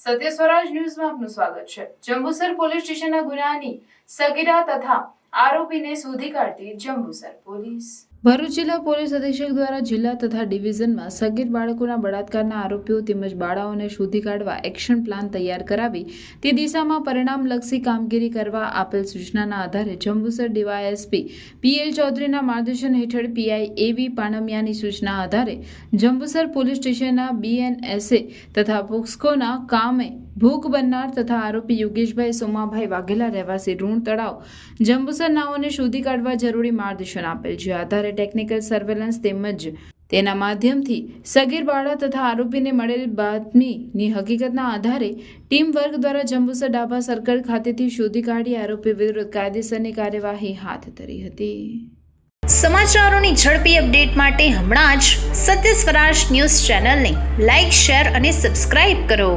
સત્ય સ્વરાજ ન્યૂઝમાં આપનું સ્વાગત છે. જંબુસર પોલીસ સ્ટેશનના ગુનાની સગીરા તથા આરોપીને શોધી કાઢતી જંબુસર પોલીસ. ભરૂચ જિલ્લા પોલીસ અધિક્ષક દ્વારા જિલ્લા તથા ડિવિઝનમાં સગીર બાળકોના બળાત્કારના આરોપીઓ તેમજ બાળાઓને શોધી કાઢવા એક્શન પ્લાન તૈયાર કરાવી તે દિશામાં પરિણામલક્ષી કામગીરી કરવા આપેલ સૂચનાના આધારે જંબુસર ડીવાયએસપી પીએલ ચૌધરીના માર્ગદર્શન હેઠળ પીઆઈ એવી પાણમિયાની સૂચના આધારે જંબુસર પોલીસ સ્ટેશનના બીએનએસએ તથા પોક્સકોના કામે ભૂખ બનનાર તથા આરોપી યોગેશભાઈ સોમાભાઈ વાઘેલા રહેવાસી ઋણ તળાવ જંબુસર નાઓને શોધી કાઢવા જરૂરી માર્ગદર્શન આપેલ છે. આધારે ટેકનિકલ સર્વેલન્સ તેમજ તેના માધ્યમથી સગીર બાળા તથા આરોપીને મળેલ બાતમીની હકીકતના આધારે ટીમ દ્વારા જંબુસર ડાભા સર્કલ ખાતેથી શોધી કાઢી આરોપી વિરુદ્ધ કાયદેસરની કાર્યવાહી હાથ ધરી હતી. સમાચારોની ઝડપી અપડેટ માટે હમણાં જ સત્ય સ્વરાજ ન્યૂઝ ચેનલને લાઇક શેર અને સબસ્ક્રાઇબ કરો.